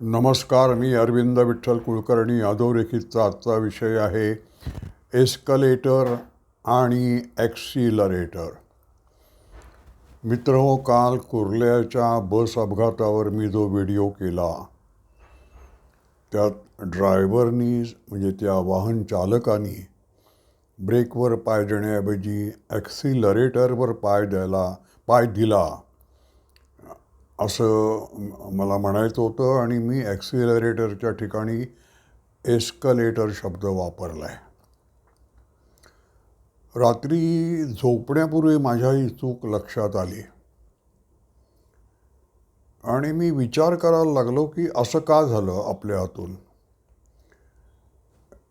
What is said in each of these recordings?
नमस्कार मी अरविंद विठ्ठल कुलकर्णी अधोरेखितचा आजचा विषय आहे एस्कलेटर आणि ॲक्सिलरेटर. मित्र काल कुर्ल्याच्या बस अपघातावर मी जो व्हिडिओ केला त्यात ड्रायव्हरनी म्हणजे त्या वाहन चालकानी ब्रेकवर पाय देण्याऐवजी ॲक्सिलरेटरवर पाय द्यायला पाय दिला. असं मला म्हणायचं होतं आणि मी ॲक्सिलरेटरच्या ठिकाणी एस्कलेटर शब्द वापरला आहे रात्री झोपण्यापूर्वी माझ्या ही चूक लक्षात आली. आणि मी विचार करायला लागलो की असं का झालं आपल्या हातून?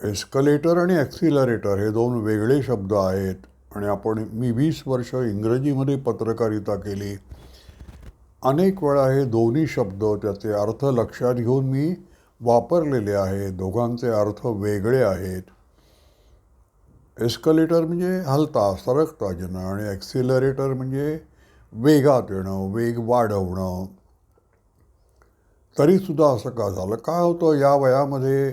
एस्कलेटर आणि ॲक्सिलरेटर हे दोन वेगळे शब्द आहेत आणि आपण मी वीस वर्ष इंग्रजीमध्ये पत्रकारिता केली. अनेक वेळा हे दोन्ही शब्द त्याचे अर्थ लक्षात घेऊन मी वापरलेले आहे दोघांचे अर्थ वेगळे आहेत. एस्कलेटर म्हणजे हलता सरकता येणं आणि ॲक्सिलरेटर म्हणजे वेगात येणं वेग वाढवणं. तरीसुद्धा असं का झालं? काय होतं? या वयामध्ये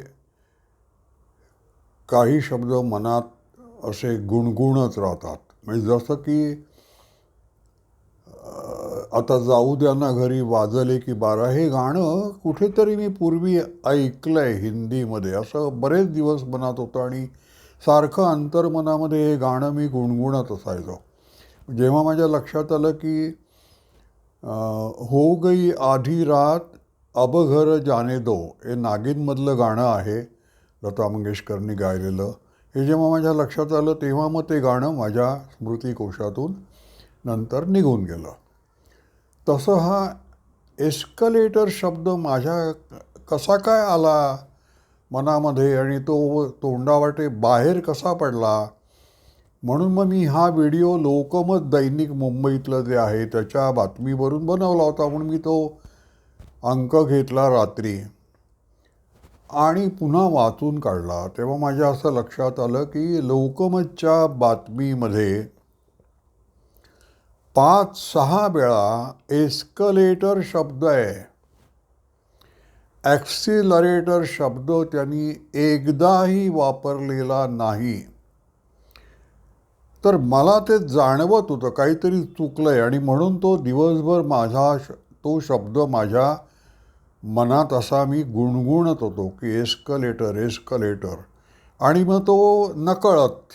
काही शब्द मनात असे गुणगुणच राहतात. म्हणजे जसं की आता जाऊ द्या ना घरी वाजले की बारा. हे गाणं कुठेतरी मी पूर्वी ऐकलं आहे हिंदीमध्ये. असं बरेच दिवस मनात होतं आणि सारखं अंतर्मनामध्ये हे गाणं मी गुणगुणत असायचो. जेव्हा माझ्या लक्षात आलं की हो गई आधी रात अब घर जाने दो. हे नागिनमधलं गाणं आहे लता मंगेशकरनी गायलेलं. हे जेव्हा माझ्या लक्षात आलं तेव्हा मग ते गाणं माझ्या स्मृतिकोशातून नंतर निघून गेलं. तसं हा एस्कलेटर शब्द माझ्या कसा काय आला मनामध्ये आणि तो तोंडावाटे बाहेर कसा पडला? म्हणून मग मी हा व्हिडिओ लोकमत दैनिक मुंबईतलं जे आहे त्याच्या बातमीवरून बनवला होता. म्हणून मी तो अंक घेतला रात्री. आणि पुन्हा वाचून काढला. तेव्हा माझ्या असं लक्षात आलं की लोकमतच्या बातमीमध्ये पाच सहा वेळा एस्कलेटर शब्द आहे. ॲक्सिलरेटर शब्द त्यांनी एकदाही वापरलेला नाही. तर मला ते जाणवत होतं काहीतरी चुकलं आहे आणि म्हणून तो दिवसभर माझा श तो शब्द माझ्या मनात असा मी गुणगुणत होतो की एस्कलेटर एस्कलेटर. आणि मग तो नकळत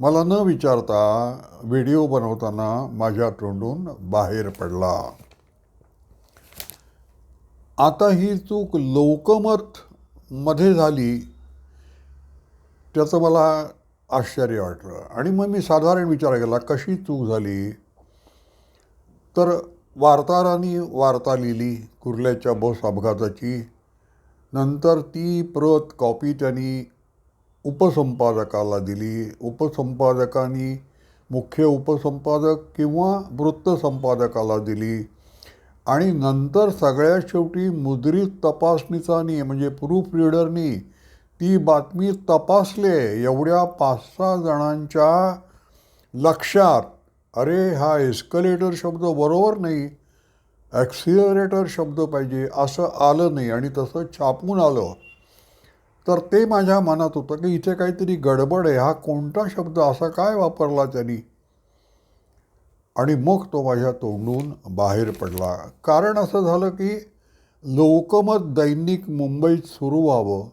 मला न विचारता व्हिडिओ बनवताना माझ्या तोंडून बाहेर पडला. आता ही चूक लोकमत मध्ये झाली त्याचं मला आश्चर्य वाटलं. आणि मग मी साधारण विचार केला कशी चूक झाली? तर वार्ताहरांनी वार्ता लिहिली कुर्ल्याच्या बस अपघाताची. नंतर ती प्रत कॉपी त्यांनी उपसंपादकाला दिली. उपसंपादकांनी मुख्य उपसंपादक किंवा वृत्तसंपादकाला दिली. आणि नंतर सगळ्यात शेवटी मुद्रित तपासणीचानी म्हणजे प्रूफ रिडरनी ती बातमी तपासले एवढ्या पाच सहा जणांच्या लक्षात अरे हा एस्कलेटर शब्द बरोबर नाही. ॲक्सिलरेटर शब्द पाहिजे. असं आलं नाही. आणि तसं छापून आलं. तर ते माझ्या मनात होतं की इथे काहीतरी गडबड आहे. हा कोणता शब्द? असा काय वापरला त्यांनी? आणि मग तो माझ्या तोंडून बाहेर पडला. कारण असं झालं की लोकमत दैनिक मुंबईत सुरू व्हावं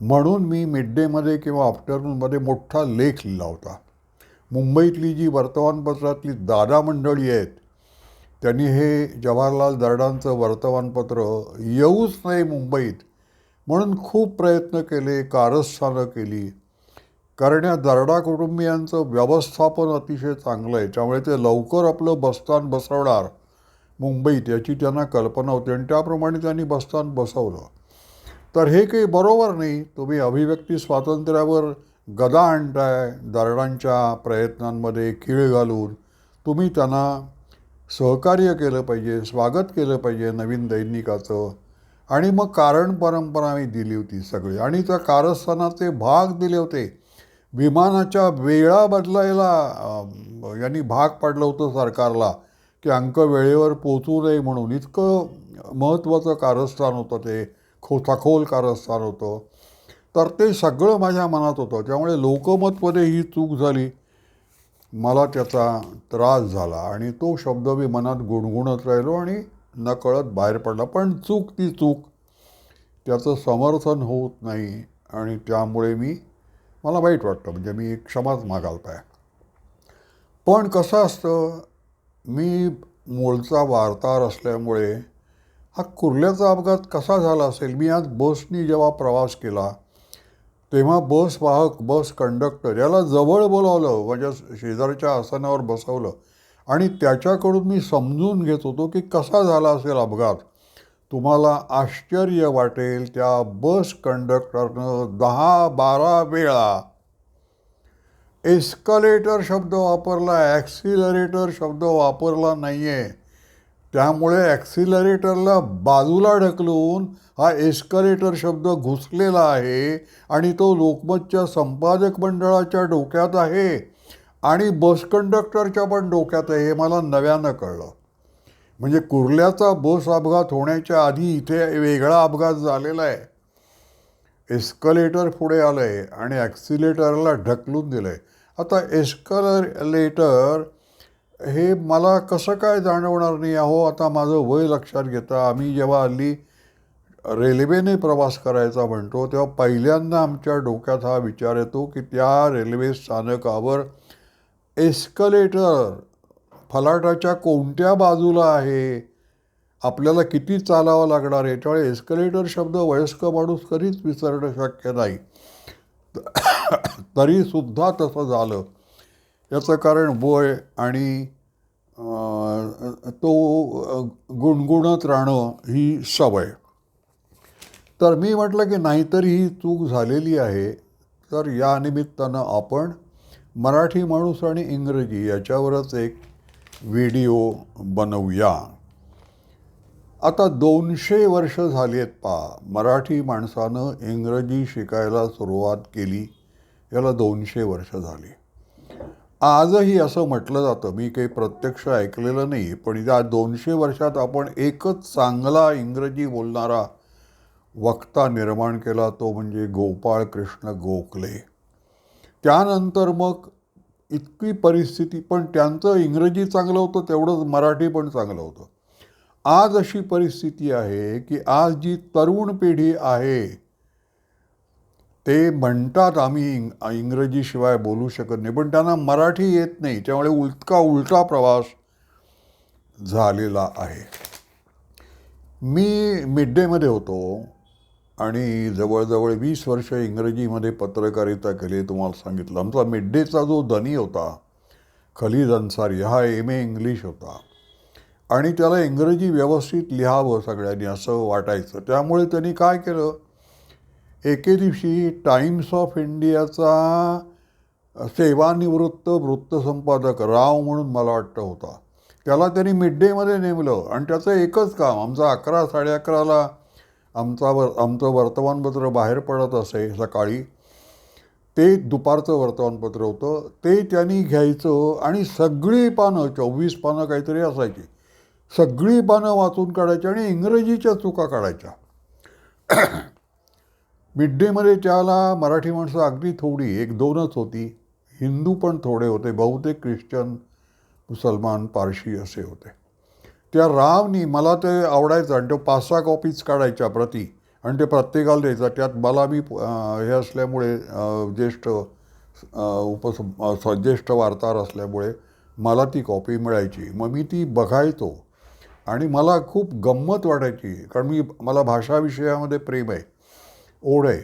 म्हणून मी मिड डेमध्ये किंवा आफ्टरनूनमध्ये मोठा लेख लिहिला होता. मुंबईतली जी वर्तमानपत्रातली दादा मंडळी आहेत त्यांनी हे जवाहरलाल दर्डांचं वर्तमानपत्र येऊच नाही मुंबईत. म्हणून खूप प्रयत्न केले कारस्थानं केली. कारण या दरडा कुटुंबियांचं व्यवस्थापन अतिशय चांगलं आहे. त्यामुळे ते लवकर आपलं बसस्थान बसवणार मुंबईत याची त्यांना कल्पना होती आणि त्याप्रमाणे त्यांनी बसस्थान बसवलं. तर हे काही बरोबर नाही. तुम्ही अभिव्यक्ती स्वातंत्र्यावर गदा आणताय दरडांच्या प्रयत्नांमध्ये खीळ घालून. तुम्ही त्यांना सहकार्य केलं पाहिजे स्वागत केलं पाहिजे नवीन दैनिकाचं. आणि मग कारण परंपरा मी दिली होती सगळी. आणि त्या कारस्थानाचे भाग दिले होते. विमानाच्या वेळा बदलायला यांनी भाग पाडलं होतं सरकारला की अंक वेळेवर पोचू नये म्हणून. इतकं महत्त्वाचं कारस्थान होतं ते. खो सखोल कारस्थान होतं. तर ते सगळं माझ्या मनात होतं. त्यामुळे लोकमतमध्ये ही चूक झाली. मला त्याचा त्रास झाला. आणि तो शब्द मी मनात गुणगुणत राहिलो आणि नकळत बाहेर पडला पण चूक ती चूक. त्याचं समर्थन होत नाही आणि त्यामुळे मी मला वाईट वाटतं म्हणजे मी क्षमाच मागाल पाय पण कसं असतं मी मूळचा वार्ताहर असल्यामुळे हा कुर्ल्याचा अपघात कसा झाला असेल मी आज बसनी जेव्हा प्रवास केला तेव्हा बस वाहक बस कंडक्टर याला जवळ बोलावलं माझ्या शेजारच्या आसनावर बसवलं. आणि त्याच्याकडून मी समजून घेत होतो की कसा झाला असेल अपघात. तुम्हाला आश्चर्य वाटेल त्या बस कंडक्टरनं दहा बारा वेळा एस्कलेटर शब्द वापरला ॲक्सिलरेटर शब्द वापरला नाही आहे त्यामुळे ॲक्सिलरेटरला बाजूला ढकलून हा एस्कलेटर शब्द घुसलेला आहे आणि तो लोकमतच्या संपादक मंडळाच्या डोक्यात आहे. आणि बस कंडक्टरच्या पण डोक्यात आहे हे मला नव्यानं कळलं. म्हणजे कुर्ल्याचा बस अपघात होण्याच्या आधी इथे वेगळा अपघात झालेला आहे. एस्कलेटर पुढे आलं आहे आणि ॲक्सिलेटरला ढकलून दिलं आहे आता एस्कलेटर हे मला कसं काय जाणवणार नाही अहो आता माझं वय लक्षात घेता. आम्ही जेव्हा हल्ली रेल्वेने प्रवास करायचा म्हणतो तेव्हा पहिल्यांदा आमच्या डोक्यात हा विचार येतो की त्या रेल्वे स्थानकावर एस्कलेटर फलाटाच्या कोणत्या बाजूला आहे? आपल्याला किती चालावं लागणार आहे? त्यामुळे एस्कलेटर शब्द वयस्क माणूस कधीच विसरणं शक्य नाही. तरीसुद्धा तसं झालं. याचं कारण वय आणि तो गुणगुणत राहणं ही सवय. तर मी म्हटलं की नाहीतरी ही चूक झालेली आहे. तर या निमित्तानं आपण मराठी माणूस आणि इंग्रजी याच्यावरच एक व्हिडिओ बनवूया. आता दोनशे वर्ष झाली आहेत पा मराठी माणसानं इंग्रजी शिकायला सुरुवात केली याला दोनशे वर्ष झाली. आजही असं म्हटलं जातं मी काही प्रत्यक्ष ऐकलेलं नाही पण या दोनशे वर्षात आपण एकच चांगला इंग्रजी बोलणारा वक्ता निर्माण केला तो म्हणजे गोपाळ कृष्ण गोखले. त्यानंतर मग इतकी परिस्थिती पण त्यांचं इंग्रजी चांगलं होतं तेवढंच मराठी पण चांगलं होतं. आज अशी परिस्थिती आहे की आज जी तरुण पिढी आहे ते म्हणतात आम्ही इंग इंग्रजीशिवाय बोलू शकत नाही पण त्यांना मराठी येत नाही त्यामुळे उलटका उलटा प्रवास झालेला आहे. मी मिड डेमध्ये होतो. आणि जवळजवळ वीस वर्ष इंग्रजीमध्ये पत्रकारिता केली तुम्हाला सांगितलं. आमचा मिड डेचा जो धनी होता खलीद अन्सारी हा एम ए इंग्लिश होता. आणि त्याला इंग्रजी व्यवस्थित लिहावं सगळ्यांनी असं वाटायचं. त्यामुळे त्यांनी काय केलं? एके दिवशी टाइम्स ऑफ इंडियाचा सेवानिवृत्त वृत्तसंपादक राव म्हणून मला वाटतं होता. त्याला त्यांनी मिड डेमध्ये नेमलं. आणि त्याचं एकच काम आमचं अकरा साडे अकराला आमचा वर आमचं वर्तमानपत्र बाहेर पडत असे सकाळी. ते दुपारचं वर्तमानपत्र होतं. ते त्यांनी घ्यायचं आणि सगळी पानं चोवीस पानं काहीतरी असायची. सगळी पानं वाचून काढायची आणि इंग्रजीच्या चुका काढायच्या. मिड डेमध्ये त्याला मराठी माणसं अगदी थोडी एक दोनच होती. हिंदू पण थोडे होते बहुतेक ख्रिश्चन मुसलमान पारशी असे होते. त्या रावनी मला ते आवडायचं आणि तो पाच सहा कॉपीज काढायच्या प्रती. आणि ते प्रत्येकाला द्यायचा. त्यात मला मी हे असल्यामुळे ज्येष्ठ उपसं उपस ज्येष्ठ वार्ताहर असल्यामुळे मला ती कॉपी मिळायची. मग मी ती बघायचो. आणि मला खूप गंमत वाटायची कारण मी मला भाषा विषयामध्ये प्रेम आहे ओढ आहे.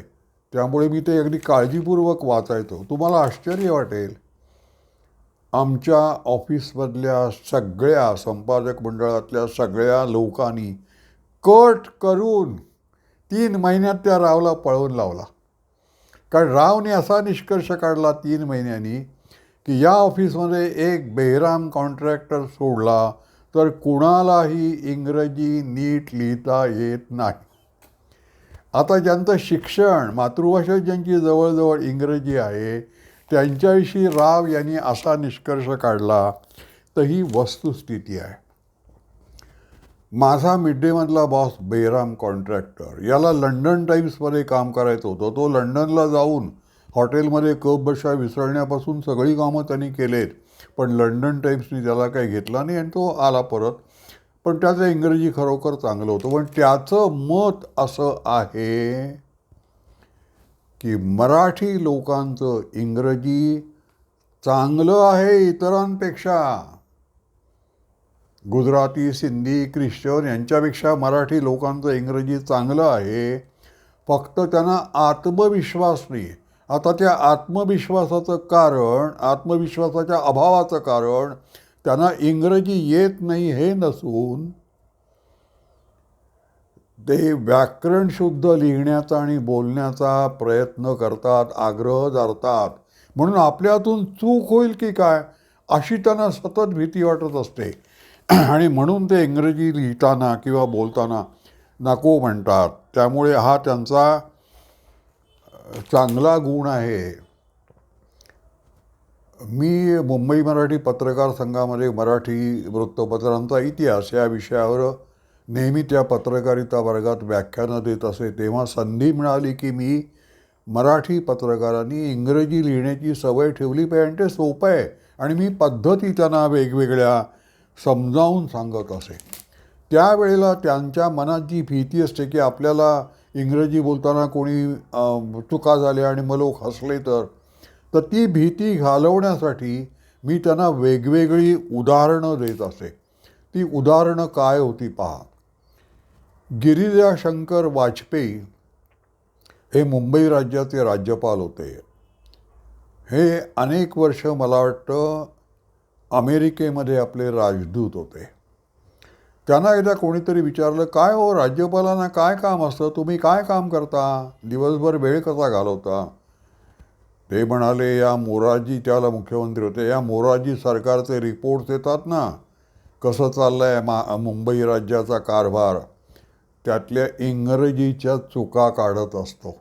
त्यामुळे मी ते अगदी काळजीपूर्वक वाचायचो. तुम्हाला आश्चर्य वाटेल आमच्या ऑफिसमधल्या सगळ्या संपादक मंडळातल्या सगळ्या लोकांनी कट करून तीन महिन्यात त्या रावला पळवून लावला. कारण रावने असा निष्कर्ष काढला तीन महिन्यांनी की या ऑफिसमध्ये एक बेहराम कॉन्ट्रॅक्टर सोडला तर कुणालाही इंग्रजी नीट लिहिता येत नाही. आता ज्यांचं शिक्षण मातृभाषा ज्यांची जवळजवळ इंग्रजी आहे त्यांच्याविषयी राव यांनी असा निष्कर्ष काढला तर ही वस्तुस्थिती आहे. माझा मिड डेमधला बॉस बेराम कॉन्ट्रॅक्टर. याला लंडन टाईम्समध्ये काम करायचं होतं. तो लंडनला जाऊन हॉटेलमध्ये कप बशा विसरण्यापासून सगळी कामं त्यांनी केलेत. पण लंडन टाईम्सनी त्याला काही घेतला नाही आणि तो आला परत. पण त्याचं इंग्रजी खरोखर चांगलं होतं. पण त्याचं मत असं आहे की मराठी लोकांचं इंग्रजी चांगलं आहे इतरांपेक्षा. गुजराती सिंधी ख्रिश्चन यांच्यापेक्षा मराठी लोकांचं इंग्रजी चांगलं आहे. फक्त त्यांना आत्मविश्वास नाही. आता त्या आत्मविश्वासाचं कारण आत्मविश्वासाच्या अभावाचं कारण त्यांना इंग्रजी येत नाही हे नसून ते व्याकरण शुद्ध लिहिण्याचा आणि बोलण्याचा प्रयत्न करतात आग्रह धरतात. म्हणून आपल्यातून चूक होईल की काय अशी त्यांना सतत भीती वाटत असते. आणि म्हणून ते इंग्रजी लिहिताना किंवा बोलताना नको म्हणतात. त्यामुळे हा त्यांचा चांगला गुण आहे. मी मुंबई मराठी पत्रकार संघामध्ये मराठी वृत्तपत्रांचा इतिहास या विषयावर नेहमी त्या पत्रकारिता वर्गात व्याख्यानं देत असे तेव्हा संधी मिळाली की मी मराठी पत्रकारांनी इंग्रजी लिहिण्याची सवय ठेवली पाहिजे आणि ते सोपं आहे. आणि मी पद्धती त्यांना वेगवेगळ्या समजावून सांगत असे. त्यावेळेला त्यांच्या मनात जी भीती असते की आपल्याला इंग्रजी बोलताना कोणी चुका झाल्या आणि मग लोक हसले तर तर ती भीती घालवण्यासाठी मी त्यांना वेगवेगळी उदाहरणं देत असे. ती उदाहरणं काय होती पहा. गिरिजाशंकर वाजपेयी हे मुंबई राज्याचे राज्यपाल होते. हे अनेक वर्ष मला वाटतं अमेरिकेमध्ये आपले राजदूत होते. त्यांना एकदा कोणीतरी विचारलं काय हो राज्यपालांना काय काम असतं? तुम्ही काय काम करता? दिवसभर वेळ कसा घालवता? ते म्हणाले या मोराजी त्याला मुख्यमंत्री होते. या मोराजी सरकारचे रिपोर्ट्स येतात ना? कसं चाललं आहे मा मुंबई राज्याचा कारभार? त्यातल्या इंग्रजीच्या चुका काढत असतो.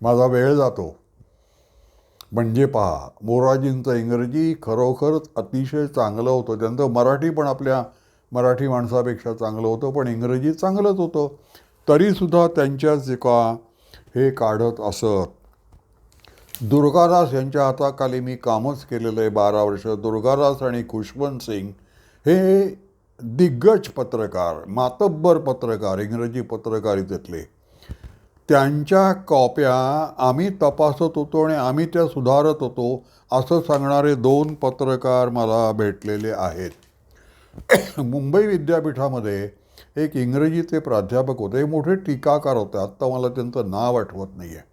माझा वेळ जातो. म्हणजे पहा मोराजींचं इंग्रजी खरोखरच अतिशय चांगलं होतं. त्यांचं मराठी पण आपल्या मराठी माणसापेक्षा चांगलं होतं पण इंग्रजी चांगलंच होतं. तरीसुद्धा त्यांच्या चुका हे काढत असत. दुर्गादास यांच्या हाताखाली मी कामच केलेलं आहे बारा वर्ष. दुर्गादास आणि खुशवंत सिंग हे दिग्गज पत्रकार मातब्बर पत्रकार इंग्रजी पत्रकारितेतले त्यांच्या कॉप्या आम्ही तपासत होतो आणि आम्ही त्या सुधारत होतो असं सांगणारे दोन पत्रकार मला भेटलेले आहेत. मुंबई विद्यापीठामध्ये एक इंग्रजीचे प्राध्यापक होते मोठे टीकाकार होते आत्ता मला त्यांचं नाव आठवत नाही आहे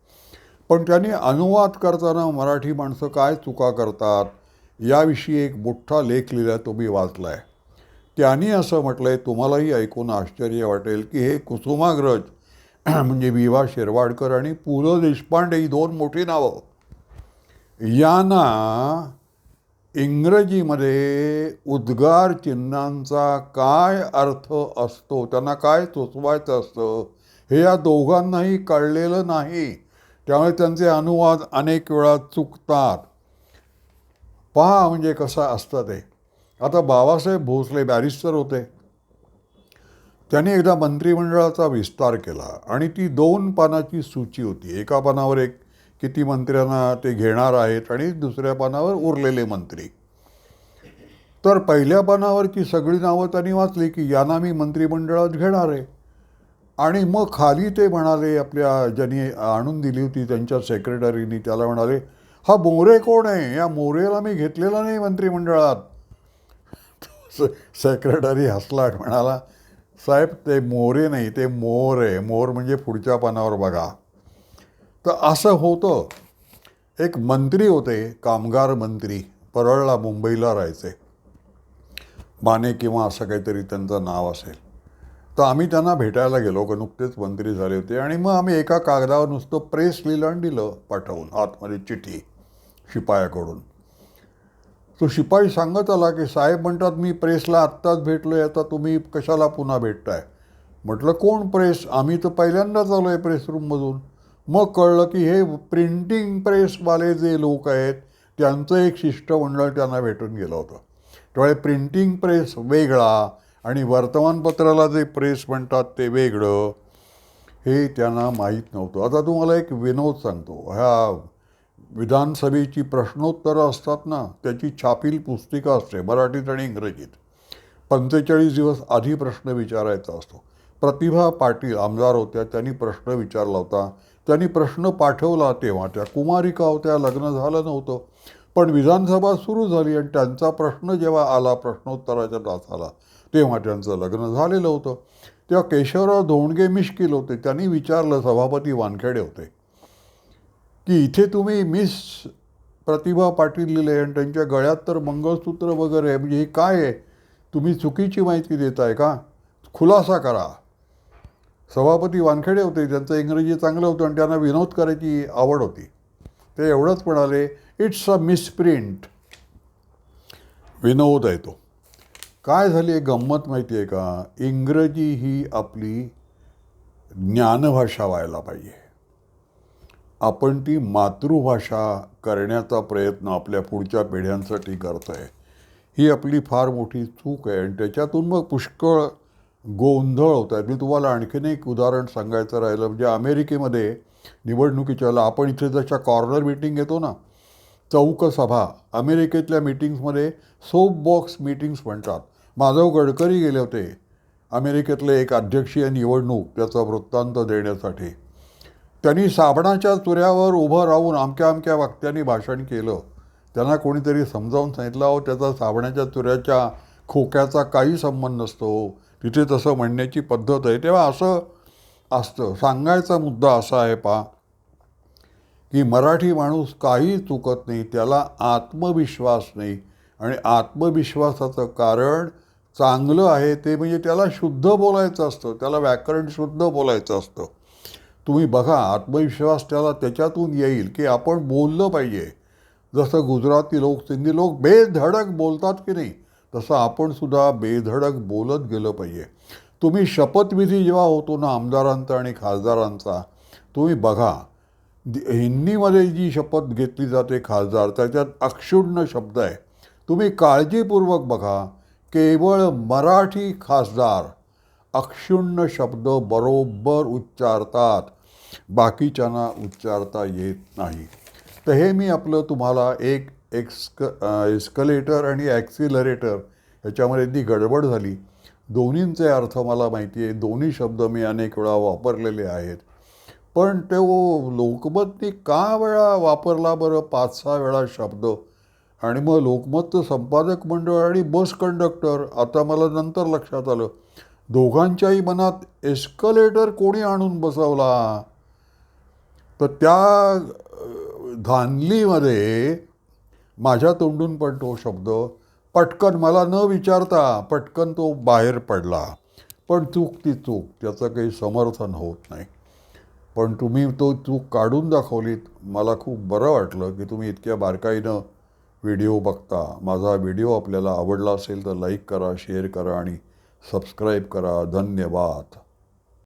पण त्यांनी अनुवाद करताना मराठी माणसं काय चुका करतात याविषयी एक मोठा लेख लिहिला तो मी वाचला आहे त्यांनी असं म्हटलं आहे तुम्हालाही ऐकून आश्चर्य वाटेल की हे कुसुमाग्रज म्हणजे विवा शिरवाडकर आणि पु ल देशपांडे ही दोन मोठी नावं. यांना इंग्रजीमध्ये उद्गार चिन्हांचा काय अर्थ असतो त्यांना काय चोचवायचं असतं हे या दोघांनाही कळलेलं नाही. त्यामुळे त्यांचे अनुवाद अनेक वेळा चुकतात. पहा म्हणजे कसं असतं ते. आता बाबासाहेब भोसले बॅरिस्टर होते. त्यांनी एकदा मंत्रिमंडळाचा विस्तार केला आणि ती दोन पानाची सूची होती. एका पानावर एक किती मंत्र्यांना ते घेणार आहेत आणि दुसऱ्या पानावर उरलेले मंत्री. तर पहिल्या पानावरची सगळी नावं त्यांनी वाचली की यांना मी मंत्रिमंडळात घेणार आहे. आणि मग खाली ते म्हणाले आपल्या ज्यांनी आणून दिली होती त्यांच्या सेक्रेटरीनी त्याला म्हणाले हा मोरे कोण आहे? या मोरेला मी घेतलेला नाही मंत्रिमंडळात. सेक्रेटरी हसला म्हणाला साहेब ते मोरे नाही ते मोर आहे. मोर म्हणजे पुढच्या पानावर बघा. तर असं होतं. एक मंत्री होते कामगार मंत्री परळला मुंबईला राहायचे. माने किंवा असं काहीतरी त्यांचं नाव असेल. तर आम्ही त्यांना भेटायला गेलो का नुकतेच मंत्री झाले होते. आणि मग आम्ही एका कागदावर नुसतं प्रेस लिहिलं आणि दिलं पाठवून आतमध्ये चिठी शिपायाकडून. तो शिपाई सांगत आला की साहेब म्हणतात मी प्रेसला आत्ताच भेटलो आहे आता तुम्ही कशाला पुन्हा भेटताय? म्हटलं कोण प्रेस? आम्ही तर पहिल्यांदाच आलो आहे प्रेस रूममधून. मग कळलं की हे प्रिंटिंग प्रेसवाले जे लोक आहेत त्यांचं एक शिष्टमंडळ त्यांना भेटून गेलं होतं. त्यामुळे प्रिंटिंग प्रेस वेगळा आणि वर्तमानपत्राला जे प्रेस म्हणतात ते वेगळं हे त्यांना माहीत नव्हतं. आता तुम्हाला एक विनोद सांगतो. ह्या विधानसभेची प्रश्नोत्तरं असतात ना त्याची छापील पुस्तिका असते मराठीत आणि इंग्रजीत. पंचेचाळीस दिवस आधी प्रश्न विचारायचा असतो. प्रतिभा पाटील आमदार होत्या त्यांनी प्रश्न विचारला होता. त्यांनी प्रश्न पाठवला तेव्हा त्या कुमारिका होत्या लग्न झालं नव्हतं. पण विधानसभा सुरू झाली आणि त्यांचा प्रश्न जेव्हा आला प्रश्नोत्तराच्या तासाला तेव्हा त्यांचं लग्न झालेलं होतं. तेव्हा केशवराव धोंडगे मिश्किल होते त्यांनी विचारलं सभापती वानखेडे होते. की इथे तुम्ही मिस प्रतिभा पाटील लिहिले आणि त्यांच्या गळ्यात तर मंगळसूत्र वगैरे आहे. म्हणजे हे काय आहे? तुम्ही चुकीची माहिती देताय का? खुलासा करा. सभापती वानखेडे होते त्यांचं इंग्रजी चांगलं होतं आणि त्यांना विनोद करायची आवड होती. ते एवढंच म्हणाले इट्स अ मिसप्रिंट विनोद आहे तो. काय झाली आहे? गंमत माहिती आहे का? इंग्रजी ही आपली ज्ञानभाषा व्हायला पाहिजे. आपण ती मातृभाषा करण्याचा प्रयत्न आपल्या पुढच्या पिढ्यांसाठी करत आहे ही आपली फार मोठी चूक आहे. आणि त्याच्यातून मग पुष्कळ गोंधळ होत आहेत. मी तुम्हाला आणखीन एक उदाहरण सांगायचं राहिलं. म्हणजे अमेरिकेमध्ये निवडणुकीच्या वेळेला आपण इथे जशा कॉर्नर मीटिंग घेतो ना चौकसभा अमेरिकेतल्या मीटिंग्समध्ये सोप बॉक्स मीटिंग्स म्हणतात. माधव गडकरी गेले होते अमेरिकेतले एक अध्यक्षीय निवडणूक त्याचा वृत्तांत देण्यासाठी. त्यांनी साबणाच्या चुऱ्यावर उभं राहून अमक्या अमक्या वक्त्यांनी भाषण केलं. त्यांना कोणीतरी समजावून सांगितलं अहो त्याचा साबणाच्या चुऱ्याच्या खोक्याचा काही संबंध नसतो. तिथे तसं म्हणण्याची पद्धत आहे. तेव्हा असं असतं. सांगायचा मुद्दा असा आहे पा की मराठी माणूस काही चुकत नाही त्याला आत्मविश्वास नाही. आणि आत्मविश्वासाचं कारण चांगलं आहे ते म्हणजे त्याला शुद्ध बोलायचं असतं त्याला व्याकरण शुद्ध बोलायचं असतं. तुम्ही बघा आत्मविश्वास त्याला त्याच्यातून येईल की आपण बोललं पाहिजे. जसं गुजराती लोक सिंधी लोक बेधडक बोलतात की नाही तसं आपणसुद्धा बेधडक बोलत गेलं पाहिजे. तुम्ही शपथविधी जेव्हा होतो ना आमदारांचा आणि खासदारांचा तुम्ही बघा हिंदीमध्ये जी शपथ घेतली जाते खासदार त्याच्यात अक्षुण्ण शब्द आहे. तुम्ही काळजीपूर्वक बघा केवळ मराठी खासदार अक्षुण्ण शब्द बरोबर उच्चारतात. बाकीच्यांना उच्चारता येत नाही. तर हे मी आपलं तुम्हाला एक एक्स्क एस्कलेटर आणि ॲक्सिलरेटर ह्याच्यामध्ये ती गडबड झाली. दोन्हींचे अर्थ मला माहिती आहे. दोन्ही शब्द मी अनेक वेळा वापरलेले आहेत. पण तो लोकमतनी का वेळा वापरला बरं? पाच सहा वेळा शब्द. आणि मग लोकमतचं संपादक मंडळ आणि बस कंडक्टर आता मला नंतर लक्षात आलं. दोघांच्याही मनात एस्कलेटर कोणी आणून बसवला? तर त्या धानलीमध्ये माझ्या तोंडून पण तो शब्द पटकन मला न विचारता पटकन तो बाहेर पडला. पण चूक ती चूक त्याचं काही समर्थन होत नाही. पण तुम्ही तो चूक काढून दाखवलीत मला खूप बरं वाटलं की तुम्ही इतक्या बारकाईनं व्हिडिओ बघता. माझा व्हिडिओ आपल्याला आवडला असेल तर लाईक करा शेअर करा आणि सबस्क्राईब करा. धन्यवाद.